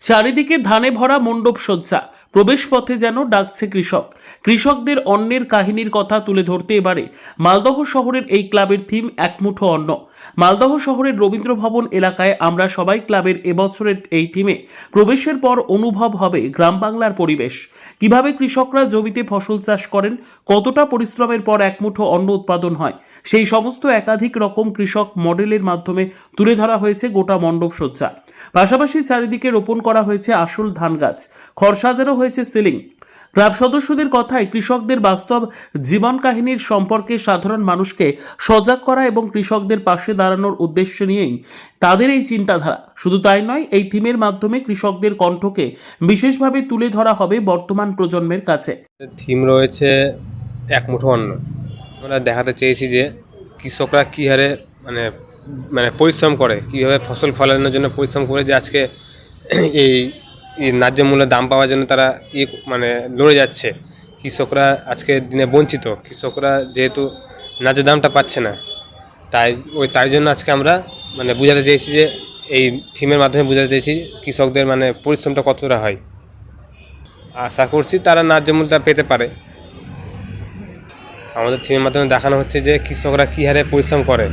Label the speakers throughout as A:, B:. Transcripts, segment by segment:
A: চারিদিকে ধানে ভরা মণ্ডপ সজ্জা। প্রবেশ পথে যেন ডাকছে কৃষক। কৃষকদের অন্যের কাহিনীর কথা তুলে ধরতে এবারে মালদহ শহরের এই ক্লাবের থিম একমুঠো অন্ন। মালদহ শহরের রবীন্দ্র ভবন এলাকায় আমরা সবাই ক্লাবের এবছরের এই থিমে প্রবেশের পর অনুভব হবে গ্রাম বাংলার পরিবেশ। কীভাবে কৃষকরা জমিতে ফসল চাষ করেন, কতটা পরিশ্রমের পর একমুঠো অন্ন উৎপাদন হয়, সেই সমস্ত একাধিক রকম কৃষক মডেলের মাধ্যমে তুলে ধরা হয়েছে গোটা মণ্ডপ সজ্জা। পাশাপাশি চারিদিকে রোপণ করা হয়েছে আসল ধান গাছ। খড় সাজানো হয়েছে সিলিং। ক্লাব সদস্যদের কথায় কৃষকদের বাস্তব জীবন কাহিনীর সম্পর্কে সাধারণ মানুষকে সজাগ করা এবং কৃষকদের পাশে দাঁড়ানোর উদ্দেশ্য নিয়েই তাদের এই চিন্তাধারা। শুধু তাই নয়, এই থিমের মাধ্যমে কৃষকদের কণ্ঠকে বিশেষভাবে তুলে ধরা হবে বর্তমান প্রজন্মের কাছে।
B: থিম রয়েছে এক মুঠো অন্ন। আমরা দেখাতে চেয়েছি যে কৃষকরা কী হারে মানে মানে পরিশ্রম করে, কীভাবে ফসল ফলানোর জন্য পরিশ্রম করে যে আজকে এই ন্যায্য মূল্য দাম পাওয়ার জন্য তারা ইয়ে মানে লড়ে যাচ্ছে। কৃষকরা আজকের দিনে বঞ্চিত, কৃষকরা যেহেতু ন্যায্য দামটা পাচ্ছে না, তাই, ওই তাই জন্য আজকে আমরা মানে বোঝাতে চেয়েছি যে এই থিমের মাধ্যমে বোঝাতে চেয়েছি কৃষকদের মানে পরিশ্রমটা কতটা হয়। আশা করছি তারা ন্যায্য মূল্যটা পেতে পারে। আমাদের থিমের মাধ্যমে দেখানো হচ্ছে যে কৃষকরা কী হারে পরিশ্রম করে,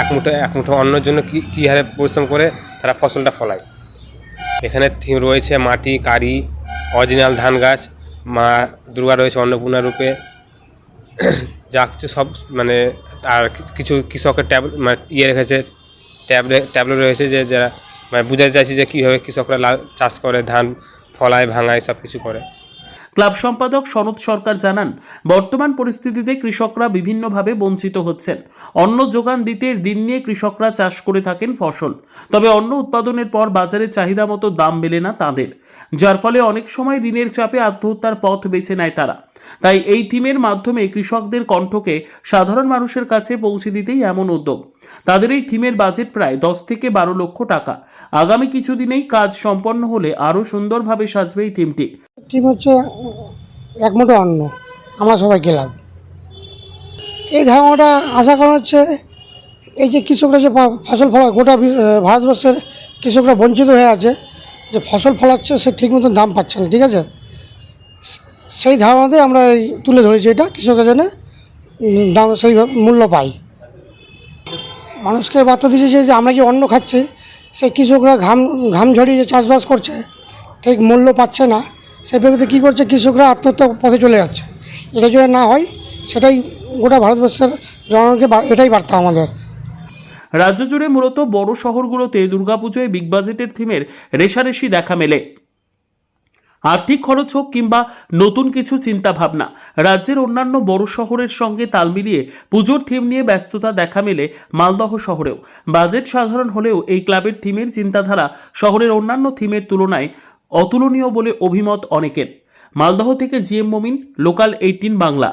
B: এক মুঠো এক মুঠো অন্যের জন্য কী কী হারে পরিশ্রম করে তারা ফসলটা ফলায়। এখানে থিম রয়েছে মাটি, কারি, অরিজিনাল ধান গাছ, মা দুর্গা রয়েছে অন্নপূর্ণা রূপে। যা কিছু সব মানে আর কিছু কৃষকের ট্যাব মানে ইয়ে রেখেছে ট্যাবলেট ট্যাবলেট রয়েছে যে যারা মানে বুঝাতে চাইছি যে কীভাবে কৃষকরা চাষ করে, ধান ফলায়, ভাঙায় সব কিছু করে।
A: ক্লাব সম্পাদক সনদ সরকার জানান, বর্তমান পরিস্থিতিতে কৃষকরা বিভিন্নভাবে বঞ্চিত হচ্ছেন। অন্ন যোগান দিতে ঋণ নিয়ে কৃষকরা চাষ করে থাকেন ফসল। তবে অন্ন উৎপাদনের পর বাজারে চাহিদা মতো দাম মেলে না তাদের। যার ফলে অনেক সময় ঋণের চাপে আত্মহত্যার পথ বেছে নেয় তারা। তাই এই থিমের মাধ্যমে কৃষকদের কণ্ঠকে সাধারণ মানুষের কাছে পৌঁছে দিতেই এমন উদ্যোগ। তাদের এই থিমের বাজেট প্রায় দশ থেকে বারো লক্ষ টাকা। আগামী কিছুদিনেই কাজ সম্পন্ন হলে আরও সুন্দরভাবে সাজবে এই থিমটি।
C: টিম হচ্ছে এক মুঠো অন্ন, আমরা সবাই গেলাম এই ধারণাটা আশা করা হচ্ছে এই যে কৃষকরা যে ফসল ফলা গোটা ভারতবর্ষের কৃষকরা বঞ্চিত হয়ে আছে, যে ফসল ফলাচ্ছে সে ঠিক মতন দাম পাচ্ছে না, ঠিক আছে? সেই ধারণাতে আমরা এই তুলে ধরেছি এটা, কৃষকের জন্য দাম সেই মূল্য পাই মানুষকে বার্তা দিয়েছে যে আমরা যে অন্ন খাচ্ছি, সেই কৃষকরা ঘাম ঘাম ঝরিয়ে যে চাষবাস করছে, ঠিক মূল্য পাচ্ছে না। সেই প্রেক্ষিতে কী করছে? কৃষকরা আত্মহত্যা পথে চলে যাচ্ছে। এটা যদি না হয়, সেটাই গোটা ভারতবর্ষের জনগণকে এটাই বার্তা আমাদের।
A: রাজ্য জুড়ে মূলত বড় শহরগুলোতে দুর্গাপুজোয় বিগ বাজেটের থিমের রেশারেশি দেখা মেলে। আর্থিক খরচ হোক কিংবা নতুন কিছু চিন্তা ভাবনা রাজ্যের অন্যান্য বড় শহরের সঙ্গে তাল মিলিয়ে পুজোর থিম নিয়ে ব্যস্ততা দেখা মেলে মালদহ শহরেও। বাজেট সাধারণ হলেও এই ক্লাবের থিমের চিন্তাধারা শহরের অন্যান্য থিমের তুলনায় অতুলনীয় বলে অভিমত অনেকের। মালদহ থেকে জিএম মমিন লোকাল এইটিন বাংলা।